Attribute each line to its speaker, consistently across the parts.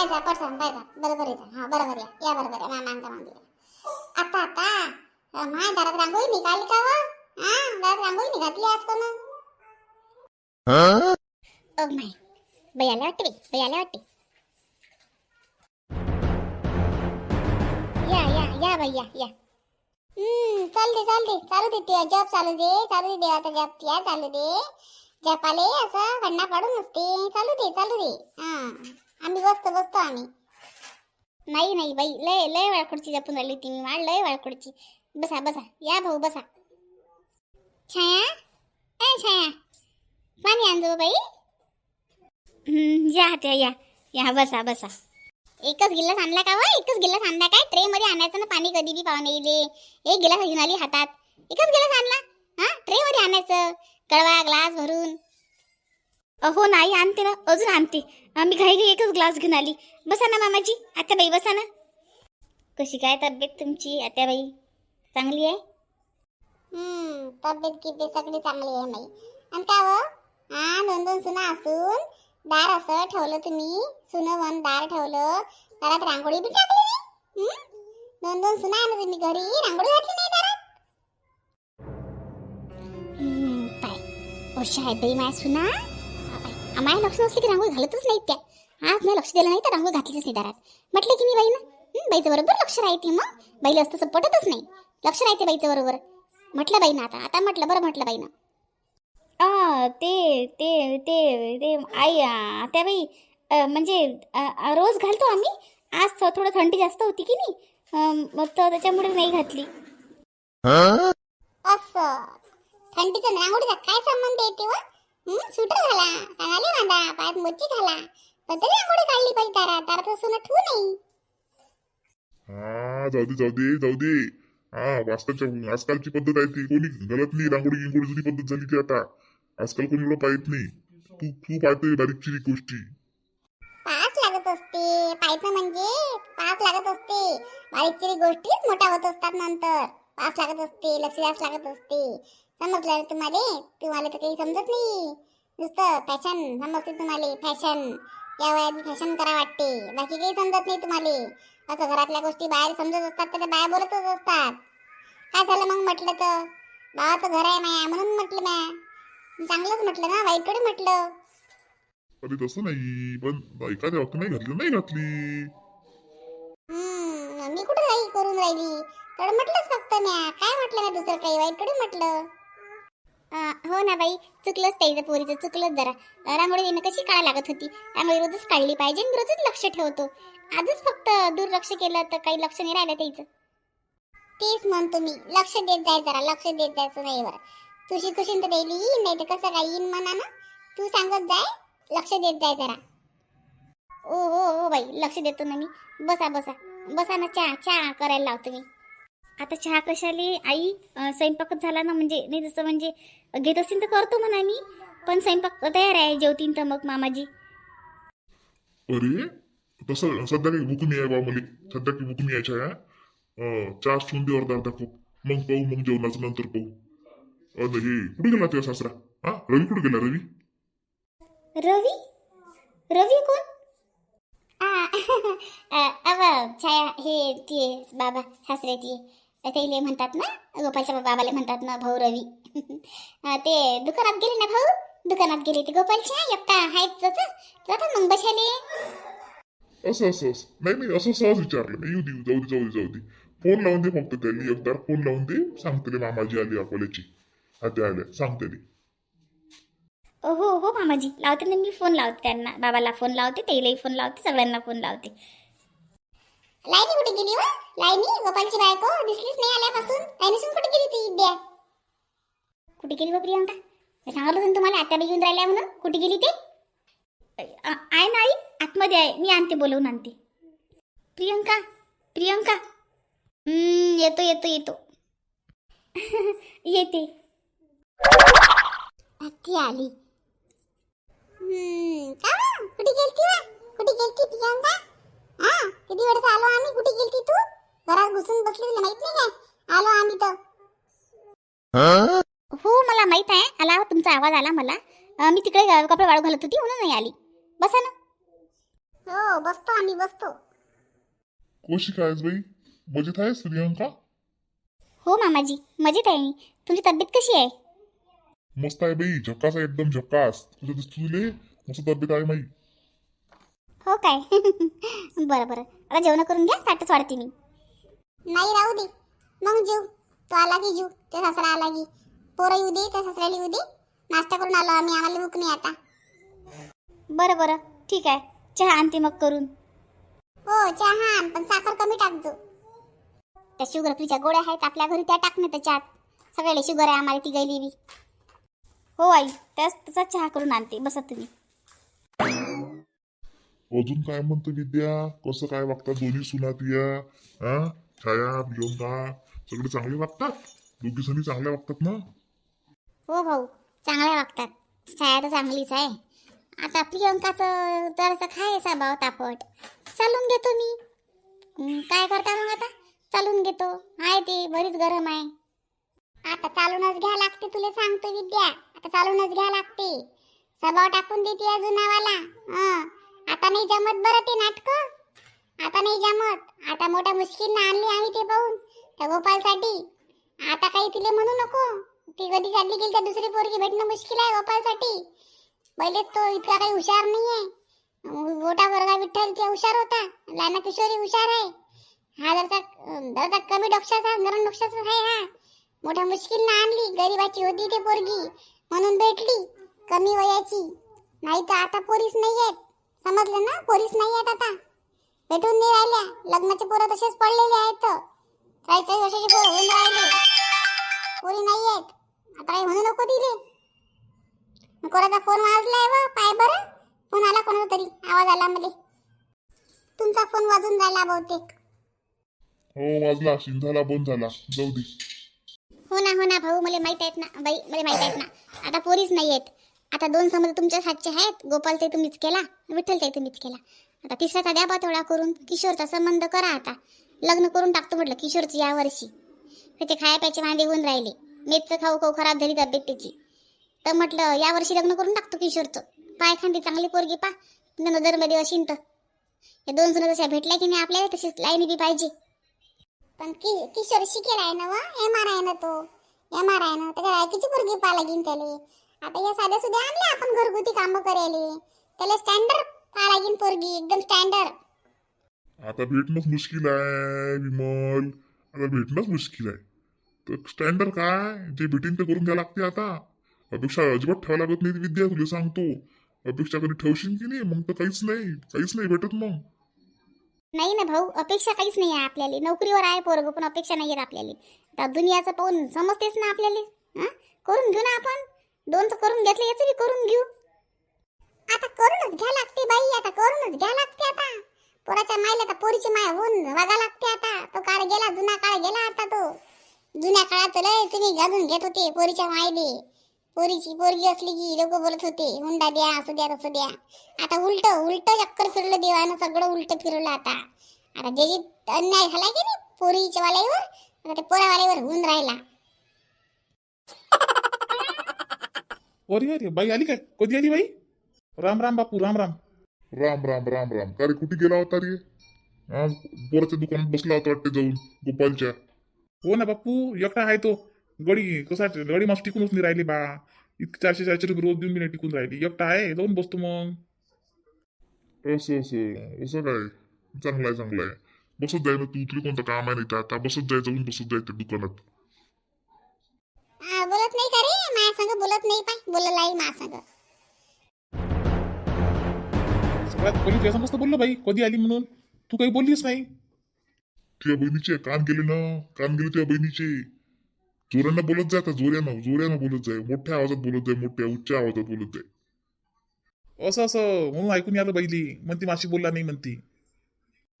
Speaker 1: पाहिजे पटसन पाहिजे बरोबर आहे हा बरोबर आहे. या बरोबर आहे. मामांका मांदिला आता आता. माय दारात रांगोळी निघाली का व हा दारात रांगोळी निघाली आज कोण? Oh my. आल्या वाटते आल्या वाटते. या या या बाई या या. हम्म चालते चालते चालू दे. ते जॉब चालू दे चालू दे देवाचा जॉब त्या चालू दे. जपाले असं खंडा पाडून नसते. चालू दे चालू दे. हा. आम्ही बसतो बसतो आम्ही. नाही नाही बाई लय लय वाळखोडची जपून राहिली होती मी वाढ लय वाळखोडची बसा बसा या भाऊ बसा. छाया? ए छाया. पाणी आणजो बाई. हम्म, या त्या या. या बसा बसा. एकच गिलास आणला का व एकच गिलास आणला काय? ट्रे मध्ये आणायचं ना पाणी कधी बी पाहुणे येईल एक गिलास घेऊन आली हातात. एकच गिलास आणला. हा ट्रे मध्ये आणायचं. कळवा ग्लास भरून.
Speaker 2: अहो नाही आणते ना. अजून आणते. आम्ही घाई घाई एकच ग्लास घेऊन आली. बसा ना मामाजी. आत्याबाई बसा ना. कशी काय तब्येत तुमची आत्याबाई चांगली आहे?
Speaker 1: हम्म तब्येत गिब्येत सगळी चांगली आहे माई आणि का व हा दोन दोन सुना असून. दार असं ठेवलं तुम्ही. सुन वन दार ठेवलं. दारात रांगोळी बी टाकली नाही? दोन दोन सुना आहे तुम्ही घरी? रांगोळी घातली नाही दारात?
Speaker 2: पाय काय वर्षा बाई माझ्या सुना. आम्हाला लक्ष नसलं की रांगोळी घालतच नाहीत त्या. आज नाही लक्ष दिलं नाही तर रांगोळी घातलीच नाही दारात. म्हटलं की मी बाई ना बाईचं बरोबर लक्ष राहते मग. बाईला असतं असं पटतच नाही. लक्ष राहते बाईचं बरोबर. म्हटलं बाई ना आता आता म्हटलं बरं म्हटलं बाई ना आ, ते ते ते ते आई त्या बाई म्हणजे रोज घालतो आम्ही. आज थोडं थंडी जास्त होती की नाही मग तर त्याच्यामुळे नाही घातली.
Speaker 1: असं. थंडीचा रांगोळीचा काय संबंध येते व स्वेटर घाला बांधा पायात मोची घाला. पण तरी रांगोळी काढली पाहिजे असं ठेवू नाही.
Speaker 3: हा जाऊ दे जाऊ दे जाऊ दे. हा आजकालची पद्धत आहे ती. कोणी गलत नाही रांगोळी गिंगोळी जुनी पद्धत झाली ती आता. आजकाल कोणी एवढं पाहत नाही. तू तू पाहते बारीक चिरीक गोष्टी.
Speaker 1: पाच लागत असते. पाहायचं म्हणजे पाच लागत असते. बारीक गोष्टीच मोठ्या होत असतात नंतर. पाच लागत असते लक्ष द्यास लागत असते. समजलं तुम्हाला तुम्हाला तर काही समजत नाही. नुसतं फॅशन समजते तुम्हाला फॅशन या वयात फॅशन करा वाटते. बाकी काही समजत नाही तुम्हाला. असं घरातल्या गोष्टी बाहेर समजत असतात तर बाहेर बोलतच असतात. काय झालं मग म्हटलं तर? भावाचं घर आहे माया म्हणून म्हटलं म्या. चांगलंच म्हटलं ना वाईट थोडी म्हटलं.
Speaker 3: अरे तसं नाही पण एखाद्या वक्त नाही घातली नाही घातली.
Speaker 1: मी कुठे काही करून राहिली? तर म्हटलंच फक्त म्या. काय म्हटलं मी दुसरं काही? वाईट थोडी म्हटलं. हो ना बाई चुकलंच त्याचं पोरीचं चुकलंच जरा. रांगोळी देणं कशी काढा लागत होती? त्यामुळे रोजच काढली पाहिजे आणि रोजच लक्ष ठेवतो. आजच फक्त दुर्लक्ष केलं तर काही लक्ष नाही राहिलं त्याचं. तेच म्हणतो मी लक्ष देत जाय जरा लक्ष देत जायचं नाही बरं. तुझी खुशी तर द्यायली येईन नाही तर कसं काय येईन म्हणा ना? तू सांगत जाय लक्ष देत जाय जरा. ओ हो हो बाई लक्ष देतो ना मी. बसा बसा. बसा ना चहा चहा करायला लावतो मी.
Speaker 2: आता चहा कशाले? आई अ, स्वयंपाकच झाला ना म्हणजे नाही जसं म्हणजे घेत असतील तर करतो म्हणा मी पण स्वयंपाक तयार आहे जेवतीन तर मग मामाजी.
Speaker 3: अरे तसं सध्या काही भूक नाही आहे बा मला. सध्या काही भूक नाही आहे छाया अं, चहा ठेवून दे अर्धा अर्धा कप मग पाहू मग जेवणाचं नंतर पाहू. अरे हे कुठे गेला तुझा सासरा? हा? रवी कुठे गेला रवी?
Speaker 2: रवी? रवी कोण?
Speaker 1: आ, अ, अव छाया हे ते बाबा सासरे ते त्याला म्हणतात ना गोपालच्या बाबाला म्हणतात ना भाऊ रवी. ते दुकानात गेले ना भाऊ? दुकानात गेले ते गोपालच्या एकटा आहेत मग बसाले
Speaker 3: असं असं असं. नाही नाही असं सहज विचारलं मी. येऊ दे जाऊ दे जाऊ दे जाऊ दे. फोन लावून दे फक्त त्यांनी. एकदा फोन लावून दे. सांगते मामाजी आली अकोल्याची आता आल्या. सांगते ते
Speaker 2: हो हो मामाजी. लावते ना मी. फोन लावते त्यांना. बाबाला फोन लावते तेलाही फोन लावते सगळ्यांना फोन लावते.
Speaker 1: लाईनी कुठे गेली व लाईनी? गोपालची बायको? दिसलीच नाही आल्यापासून. लाईनीसून कुठे गेली ती द्या
Speaker 2: कुठे गेली व प्रियंका? मी सांगितलं होतं ना तुम्हाला आत्याबाई येऊन राहिल्या म्हणून. कुठे गेली ते? अ- आहे ना आई? आतमध्ये आहे. मी आणते बोलवून आणते. प्रियंका? प्रियंका? हम्म, येतो येतो येतो. येते.
Speaker 1: ती आली. हम्म, का? कुठे गेलती वा कुठे गेलती प्रियंका? हा किती वेळेस आलो आम्ही? कुठे गेलती तू? घरात घुसून बसली तुला माहीत नाही काय आलो आम्ही तर.
Speaker 2: हो मला माहीत आहे. आला तुमचा आवाज आला मला. अ, मी तिकडे कपडे वाळू घालत होती म्हणून नाही आली. बसा ना.
Speaker 1: हो बसतो आम्ही बसतो.
Speaker 3: कशी काय आहेस बाई? मजेत आहेस प्रियंका
Speaker 2: हो मामाजी मजेत आहे मी. तुमची तब्येत कशी आहे?
Speaker 3: मस्त आहे बाई झक्कास आहे एकदम झक्कास. तुझं दिसतो तुले मस्त तब्येत आहे माई
Speaker 2: काय? बरं बरं. आता जेवण करून घ्या ताटच वाढते मी.
Speaker 1: नाही राहू दे. मग जीव. तो आला की जीव. ते सासरा आला की. पोरं येऊ दे त्या सासऱ्याला येऊ दे. नाश्ता करून आलो आम्ही. आम्हाला भूक नाही आता.
Speaker 2: बरं बरं. ठीक आहे. चहा आणते मग करून.
Speaker 1: हो चहा आण, पण साखर कमी टाकजो
Speaker 2: त्या शुगर फ्रीच्या गोळ्या आहेत. आपल्या घरी त्या टाकणे त्याच्यात. सगळ्याला शुगर आहे आम्हाला ती गैली हो आई त्याच त्याचा चहा करून आणते. बसा तुम्ही.
Speaker 3: अजून काय म्हणतो विद्या? कसं काय वागतात दोन्ही सुनात या हा? छाया प्रियंका सगळे चांगले वागतात? दोघी सणी चांगल्या वागतात ना?
Speaker 2: हो भाऊ चांगल्या वागतात. छाया तर चांगलीच आहे. आता प्रियंकाचं जरासं खायचा भाव तापट. चालून घेतो मी. काय करता मग आता? चालून घेतो. आहे ते बरीच गरम आहे.
Speaker 1: आता चालूनच घ्या लागते तुला सांगतो विद्या. आता चालूनच घ्या लागते. सभाव टाकून देते अजून नावाला. हं. आता नाही जमत बरं ते नाटक. आता नाही जमत. आता मोठ्या मुश्किलनं आणली आम्ही ते पाहून त्या गोपालसाठी. आता काही तिले म्हणू नको. ती कधी चालली गेली तर दुसरी पोरगी भेटणं मुश्किल आहे गोपालसाठी. पहिलेच तो इतका काही हुशार नाहीये. मोठा वर्गा विठ्ठल ते हुशार होता. लाना किशोरी हुशार आहे. हा जरसा जरसा कमी डोक्षाचा गरम डोक्षाचा आहे हा. मोठ्या मुश्किलनं आणली गरीबाची होती ते पोरगी. म्हणून भेटली कमी वयाची. नाही तर आता पोरीस नाही आहेत समजलं ना? पोरीस नाही आहेत आता. भेटून नाही राहिल्या. लग्नाचे पोरं तसेच पडलेले आहेत काही काही वर्षाचे पोरं होऊन राहिले. पोरी नाही आहेत. आता काही म्हणू नको दिले कोणाचा फोन वाजलाय व? पाय बरं. फोन आला कोणाचा तरी. आवाज आला मध्ये तुमचा फोन वाजून राहिला बहुतेक.
Speaker 3: हो वाजला. शिन झाला बंद झाला. जाऊ दे.
Speaker 2: हो ना हो ना भाऊ. मला माहीत आहेत ना. बाई मला माहीत आहेत ना. आता पोरीच नाही आहेत. आता दोन समज तुमच्याच सातचे आहेत. गोपाल ते तुम्हीच केला. विठ्ठल ते तुम्हीच केला. आता तिसऱ्याचा द्या बा तेवढा करून. किशोरचा संबंध करा आता. लग्न करून टाकतो म्हटलं किशोरची या वर्षी. त्याचे खाया प्याचे वांदे होऊन राहिले. मेथचं खाऊ खाऊ खराब झाली तब्येत त्याची तर म्हटलं या वर्षी लग्न करून टाकतो किशोरचं. पाय खांदी चांगली पोरगी पा. नजरमध्ये अशीन तर. या दोन सुना तशा भेटल्या की नाही आपल्याला तशीच लाईनी बी पाहिजे.
Speaker 1: पण कि किशोर शिकेल आहे ना वा? एम आर आहे ना तो. एम आर आहे ना. त्याच्या किती पोरगी पा लागीन त्याला? आता या साध्या सुद्धा आणले आपण घरगुती कामं करायले. त्याला स्टँडर्ड पा लागीन पोरगी एकदम स्टँडर्ड
Speaker 3: आता भेटणंच मुश्किल आहे विमल. आता भेटणंच मुश्किल आहे. तर स्टँडर्ड काय? जे भेटीन ते करून घ्या लागते आता. अपेक्षा अजिबात ठेवा लागत नाही विद्या तुला सांगतो. अपेक्षा कधी ठेवशील की नाही? मग तर काहीच नाही. काहीच नाही भेटत मग.
Speaker 2: नाही ना भाऊ अपेक्षा काहीच नाही आहे आपल्याला. नोकरीवर आहे पोरग पण अपेक्षा नाही आहेत आपल्याला. दुनियाचं पाहून समजतेच ना आपल्याला? हं? करून घेऊ ना आपण. दोनचं करून घेतले याचं बी करून घेऊ.
Speaker 1: आता करूनच घ्या लागते बाई आता करूनच घ्या लागते आता. पोराच्या मायला आता पोरीची माय होऊन वागा लागते आता. तो काळ गेला जुना काळ गेला आता तो. जुन्या काळात लय तुम्ही घालून घेत होते पोरीच्या मायले. पोरीची पोरगी असली की लोक बोलत होते हुंडा द्या असं द्या तसं द्या. आता उलट उलट चक्कर फिरलं देवानं सगळं उलट फिरवलं आता. आता जे जे अन्याय झाला की नाही पोरीच्या वाल्यावर आता ते पोरावाल्यावर होऊन राहिला.
Speaker 4: अरे अरे बाई आली काय? कधी आली बाई? राम राम बापू राम राम.
Speaker 3: राम राम राम राम. का रे कुठे गेला होता रे? हा पोराच्या दुकानात बसला होता वाटते जाऊन गोपालच्या.
Speaker 4: हो ना बापू एकटा आहे तो. गडी कसा गडी मस्त टिकूनच नाही राहिली बा. इतके चारशे चारशे रुपये रोज देऊन मी नाही टिकून राहिली. एकटा आहे जाऊन बसतो मग.
Speaker 3: असं असं असं काय? चांगलं आहे चांगलं आहे. बसत जाय ना तू तुला कोणतं काम आहे नाही तर आता बसत जाय जाऊन बसत जाय त्या दुकानात.
Speaker 1: आ, बोलत नाही का रे? बोलत नाही पाय बोलला आई माझ्या संग
Speaker 4: सगळ्यात पहिले त्याचा मस्त बोललो बाई कधी आली म्हणून? तू काही बोललीच नाही?
Speaker 3: तुझ्या बहिणीचे कान गेले ना कान गेले तुझ्या बहिणीचे. जोरानं बोलत जाय आता जोऱ्यानं जोऱ्यानं बोलत जाय मोठ्या आवाजात बोलत जाय मोठ्या उच्च आवाजात बोलत जाय
Speaker 4: असं असं म्हणून ऐकून आलं बाईली म्हणती माशी बोलला नाही म्हणती.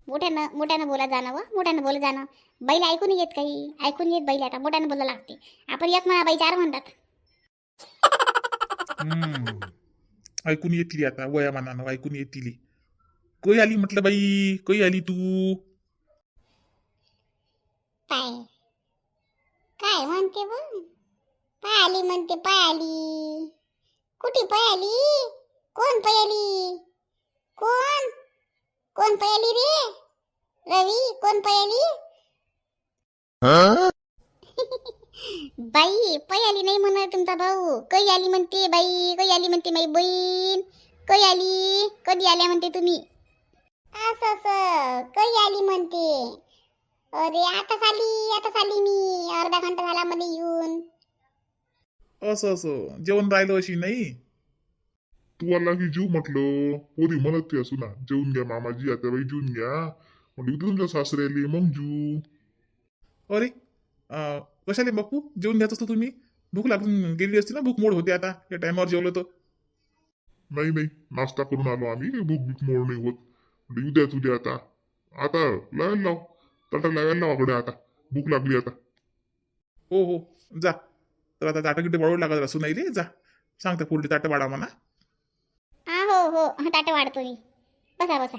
Speaker 2: मोठ्यानं मोठ्यानं बोला जाणं व मोठ्यानं बोला जाणं. बैल ऐकून येत काही? ऐकून येत बैल आता मोठ्यानं बोला लागते. आपण एक म्हणा बाई चार म्हणतात.
Speaker 4: हम्म. ऐकून येतील आता वयामानानं ऐकून येतील. कधी आली म्हटलं बाई? कधी आली तू?
Speaker 1: पाय. काय म्हणते बघ? पाय आली म्हणते पाय आली. कुठे पाय आली? कोण पाय आली? कोण? कोण पयाली रे? रवी कोण पयाली
Speaker 2: बाई पै आली नाही म्हणा तुमचा भाऊ. कै आली म्हणते बाई कै आली म्हणते माई बहीण. कै आली कधी आल्या म्हणते तुम्ही?
Speaker 1: असं असं. काही आली म्हणते. अरे आताच आली आताच आली मी. अर्धा घंटा झाला मध्ये येऊन.
Speaker 4: असं असं. जेवण राहिलं अशी नाही?
Speaker 3: तू आला की जीव म्हटलं. पोरी म्हणत ते असू ना. जेवून घ्या मामाजी आता बाई जेवून घ्या. म्हणजे उद्या तुमच्या सासऱ्याली मग जीव
Speaker 4: अरे अं, कशाले बापू? जेवण घ्यायचं असतं तुम्ही? भूक लागून गेली असती ना भूक मोड होते आता. या टायमावर जेवलं तर.
Speaker 3: नाही नाही. नाश्ता करून आलो आम्ही. भूक भूक मोड नाही होत. म्हणजे उद्याच उद्या आता. आता लावायला लाव. ताटा लावायला लावकडे आता. भूक लागली आता.
Speaker 4: हो हो. जा. तर आता ताटं गिटे वाढवू लागत असू नाही रे. जा. सांगते पुढली ताटं वाढा म्हणा.
Speaker 2: हा हो हो. ताटं वाढतो मी. बसा बसा.